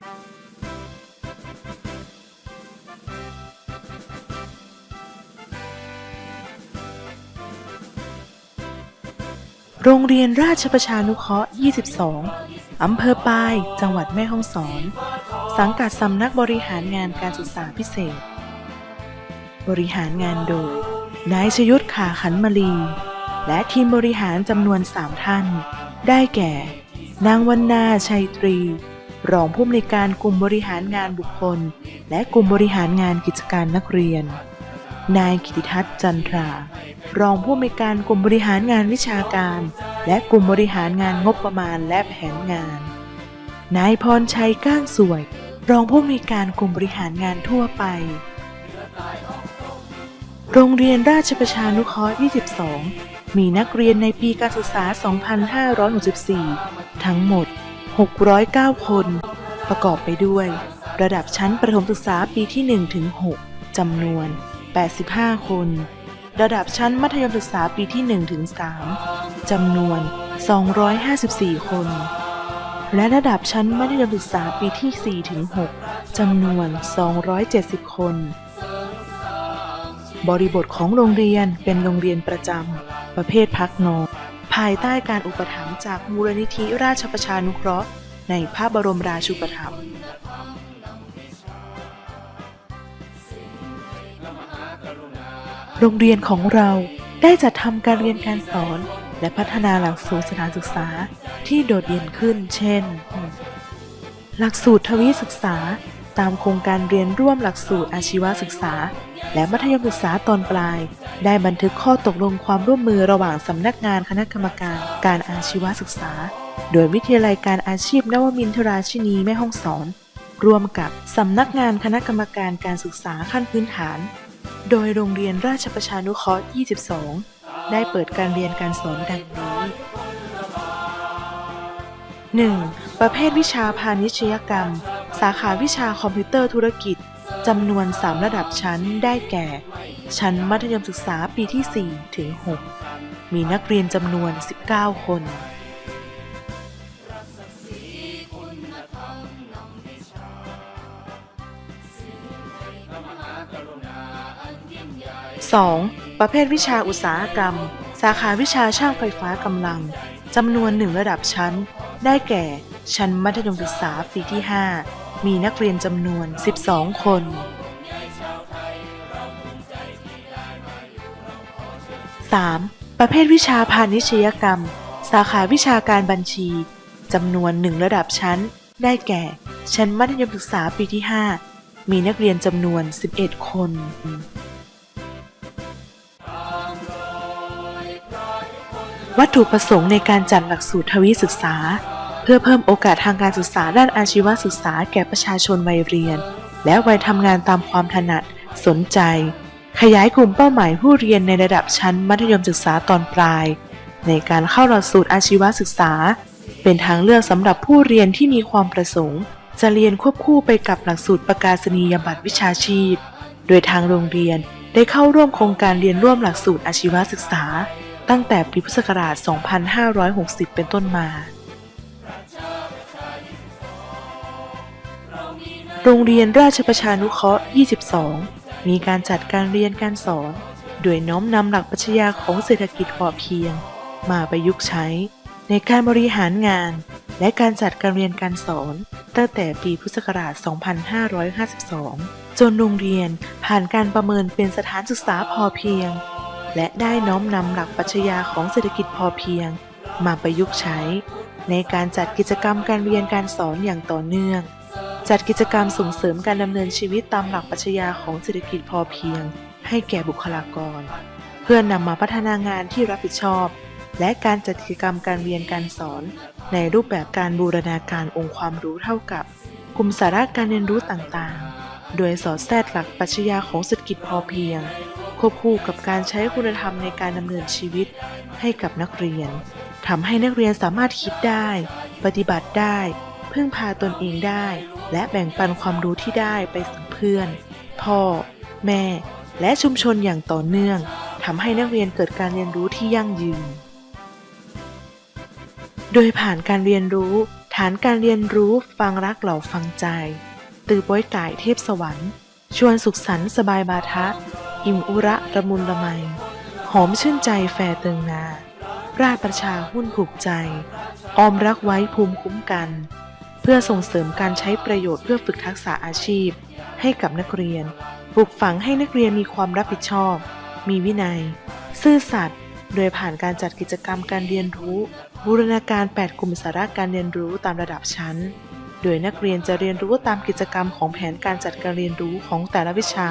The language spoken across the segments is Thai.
โรงเรียนราชประชานุเคราะห์ 22 อำเภอปาย จังหวัดแม่ฮ่องสอน สังกัดสำนักบริหารงานการศึกษาพิเศษ บริหารงานโดย นายชยุทธขาขันมลี และทีมบริหารจำนวน 3 ท่าน ได้แก่ นางวันนาชัยตรี รองผู้อำนวยการกลุ่มบริหารงานบุคคล และกลุ่มบริหารงานกิจการนักเรียน นายกิติทัศน์จันทรา รองผู้อำนวยการกลุ่มบริหารงานวิชาการ และกลุ่มบริหารงานงบประมาณและแผนงาน นายพรชัยก้านสวย รองผู้อำนวยการกลุ่มบริหารงานทั่วไป โรงเรียนราชประชานุเคราะห์ 22 มีนักเรียนในปีการศึกษา 2564 ทั้งหมด 609 คน ประกอบไปด้วย ระดับชั้นประถมศึกษาปีที่ 1 ถึง 6 จำนวน 85 คน ระดับชั้นมัธยมศึกษาปีที่ 1 ถึง 3 จำนวน 254 คน และระดับชั้นมัธยมศึกษาปีที่ 4 ถึง 6 จำนวน 270 คน บริบทของโรงเรียนเป็นโรงเรียนประจำประเภทพักนอนายใต้การอุปถัมภ์จากมูลนิธิราชประชานุเคราะห์ ในพระบรมราชูปถัมภ์โรงเรียนของเราได้จัดทำการเรียนการสอน และพัฒนาหลักสูตรสถานศึกษาที่โดดเด่นขึ้น เช่น หลักสูตรทวีศึกษา ตามโครงการเรียนร่วมหลักสูตรอาชีวศึกษา และมัธยมศึกษาตอนปลาย ได้บันทึกข้อตกลงความร่วมมือระหว่างสำนักงานคณะกรรมการการอาชีวศึกษา โดยวิทยาลัยการอาชีพนวมินทราชินีแม่ฮ่องสอนร่วมกับสำนักงานคณะกรรมการการศึกษาขั้นพื้นฐาน โดยโรงเรียนราชประชานุเคราะห์ 22 ได้เปิดการเรียนการสอนดังนี้ 1. ประเภทวิชาพาณิชยกรรม สาขาวิชาคอมพิวเตอร์ธุรกิจจำนวน 3 ระดับชั้นได้แก่ ชั้นมัธยมศึกษาปีที่ 4 ถึง 6 มีนักเรียนจำนวน 19 คน 2. ประเภทวิชาอุตสาหกรรม สาขาวิชาช่างไฟฟ้ากำลังจำนวนหนึ่งระดับชั้น ได้แก่ ชั้นมัธยมศึกษาปีที่ 5 มีนักเรียนจำนวน 12 คน 3. ประเภทวิชาพาณิชยกรรม สาขาวิชาการบัญชีจำนวนหนึ่งระดับชั้น ได้แก่ ชั้นมัธยมศึกษาปีที่ 5 มีนักเรียนจำนวน 11 คน วัตถุประสงค์ในการจัดหลักสูตรทวีศึกษา พื่อเพิ่มโอกาสทางการศึกษาด้านอาชีวศึกษาแก่ประชาชนวัยเรียน และวัยทำงานตามความถนัด สนใจ ขยายกลุ่มเป้าหมายผู้เรียนในระดับชั้นมัธยมศึกษาตอนปลาย ในการเข้าหลักสูตรอาชีวศึกษา เป็นทางเลือกสำหรับผู้เรียนที่มีความประสงค์ จะเรียนควบคู่ไปกับหลักสูตรประกาศนียบัตรวิชาชีพ โดยทางโรงเรียนได้เข้าร่วมโครงการเรียนร่วมหลักสูตรอาชีวศึกษา ตั้งแต่ปีพุทธศักราช 2560 เป็นต้นมา โรงเรียนราชประชานุเคราะห์ 22 มีการจัดการเรียนการสอน โดยน้อมนำหลักปรัชญาของเศรษฐกิจพอเพียง มาประยุกต์ใช้ในการบริหารงาน และการจัดการเรียนการสอน ตั้งแต่ปีพุทธศักราช 2552 จนโรงเรียนผ่านการประเมินเป็นสถานศึกษาพอเพียง และได้น้อมนำหลักปรัชญาของเศรษฐกิจพอเพียง มาประยุกต์ใช้ ในการจัดกิจกรรมการเรียนการสอนอย่างต่อเนื่อง จัดกิจกรรมส่งเสริมการดำเนินชีวิตตามหลักปรัชญาของเศรษฐกิจพอเพียง ให้แก่บุคลากร เพื่อนำมาพัฒนางานที่รับผิดชอบ และการจัดกิจกรรมการเรียนการสอน ในรูปแบบการบูรณาการองค์ความรู้เท่ากับกลุ่มสาระการเรียนรู้ต่างๆ โดยสอดแทรกหลักปรัชญาของเศรษฐกิจพอเพียง ควบคู่กับการใช้คุณธรรมในการดำเนินชีวิตให้กับนักเรียนทำให้นักเรียนสามารถคิดได้ ปฏิบัติได้ พึ่งพาตนเองได้ และแบ่งปันความรู้ที่ได้ไปสู่เพื่อน พ่อ แม่ และชุมชนอย่างต่อเนื่องทำให้นักเรียนเกิดการเรียนรู้ที่ยั่งยืน โดยผ่านการเรียนรู้ ฐานการเรียนรู้ฟังรักเหล่าฟังใจ ตือป้อยก่ายเทพสวรรค์ ชวนสุขสันต์สบายบาทะ อิ่มอุระระมุนละไม หอมชื่นใจแฟร์เติงนาราชประชาหุ้นผูกใจ ออมรักไว้ภูมิคุ้มกัน พื่อส่งเสริมการใช้ประโยชน์เพื่อฝึกทักษะอาชีพ ให้กับนักเรียนปลูกฝังให้นักเรียนมีความรับผิดชอบ มีวินัย ซื่อสัตย์โดยผ่านการจัดกิจกรรมการเรียนรู้ บูรณาการ 8 กลุ่มสาระการเรียนรู้ตามระดับชั้น โดยนักเรียนจะเรียนรู้ตามกิจกรรมของแผนการจัดการเรียนรู้ของแต่ละวิชา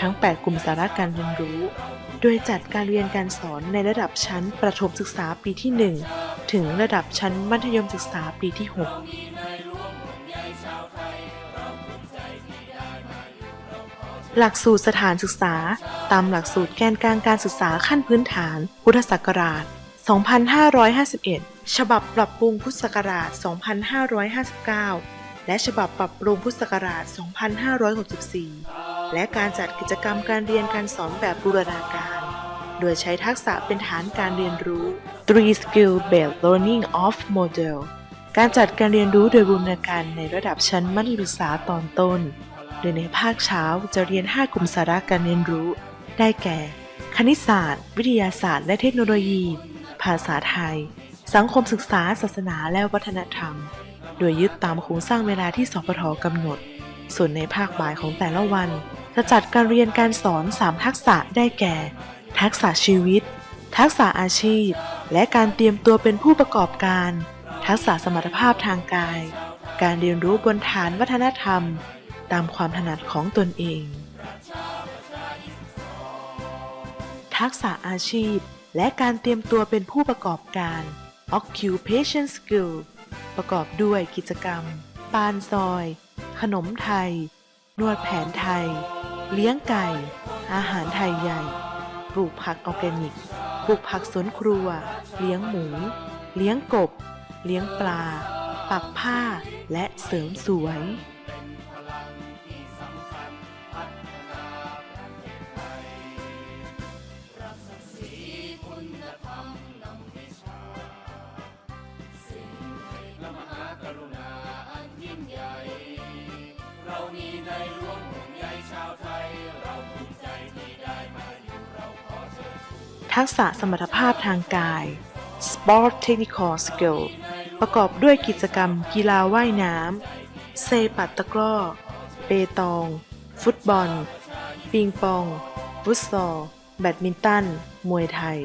ทั้ง 8 กลุ่มสาระการเรียนรู้ โดยจัดการเรียนการสอนในระดับชั้นประถมศึกษาปีที่ 1 ถึงระดับชั้นมัธยมศึกษาปีที่ 6 หลักสูตรสถานศึกษา ตามหลักสูตรแกนกลางการศึกษาขั้นพื้นฐาน พุทธศักราช 2551 ฉบับปรับปรุงพุทธศักราช 2559 และฉบับปรับปรุงพุทธศักราช 2564 และการจัดกิจกรรมการเรียนการสอนแบบบูรณาการ โดยใช้ทักษะเป็นฐานการเรียนรู้ Three Skill Based Learning of Model การจัดการเรียนรู้โดยบูรณาการในระดับชั้นมัธยมศึกษาตอนต้น โดยในภาคเช้าจะเรียน 5 กลุ่มสาระการเรียนรู้ ได้แก่ คณิตศาสตร์ วิทยาศาสตร์ และเทคโนโลยี ภาษาไทย สังคมศึกษา ศาสนาและวัฒนธรรม โดยยึดตามโครงสร้างเวลาที่สพทกำหนด ส่วนในภาคบ่ายของแต่ละวัน จะจัดการเรียนการสอน 3 ทักษะได้แก่ ทักษะชีวิต ทักษะอาชีพ และการเตรียมตัวเป็นผู้ประกอบการ ทักษะสมรรถภาพทางกาย การเรียนรู้บนฐานวัฒนธรรม ตามความถนัดของตนเอง ทักษะอาชีพ และการเตรียมตัวเป็นผู้ประกอบการ occupation skill ประกอบด้วยกิจกรรม ปานซอย ขนมไทย นวดแผนไทย เลี้ยงไก่ อาหารไทยใหญ่ ปลูกผักออร์แกนิก ปลูกผักสวนครัว เลี้ยงหมู เลี้ยงกบ เลี้ยงปลา ปักผ้า และเสริมสวย ทักษะสมรรถภาพทางกาย Sport Technical Skill ประกอบด้วยกิจกรรมกีฬาว่ายน้ำ เซปัตตะกร้อ เปตอง ฟุตบอล ปิงปอง ฟุตซอล แบดมินตัน มวยไทย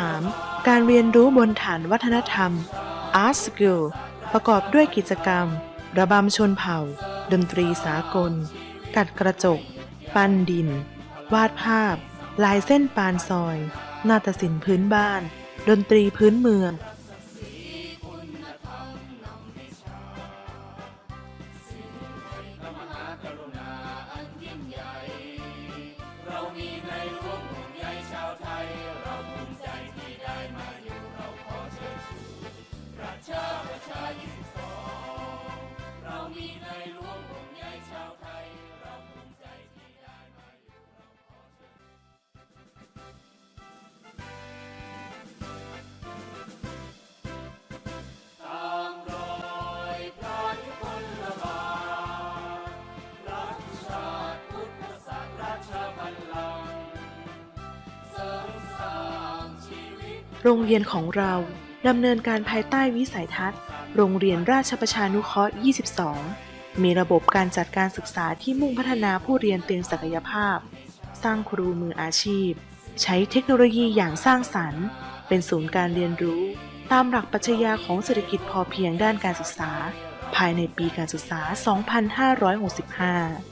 3. การเรียนรู้บนฐานวัฒนธรรม Art Skill ประกอบด้วยกิจกรรม ระบำชนเผ่า ดนตรีสากล กัดกระจก ปั้นดิน วาดภาพ ลายเส้นปานซอย นาฏศิลป์พื้นบ้าน ดนตรีพื้นเมือง โรงเรียนของเราดำเนินการภายใต้วิสัยทัศน์ โรงเรียนราชประชานุเคราะห์ 22 มีระบบการจัดการศึกษาที่มุ่งพัฒนาผู้เรียนเต็มศักยภาพ สร้างครูมืออาชีพ ใช้เทคโนโลยีอย่างสร้างสรรค์ เป็นศูนย์การเรียนรู้ ตามหลักปรัชญาของเศรษฐกิจพอเพียงด้านการศึกษา ภายในปีการศึกษา 2565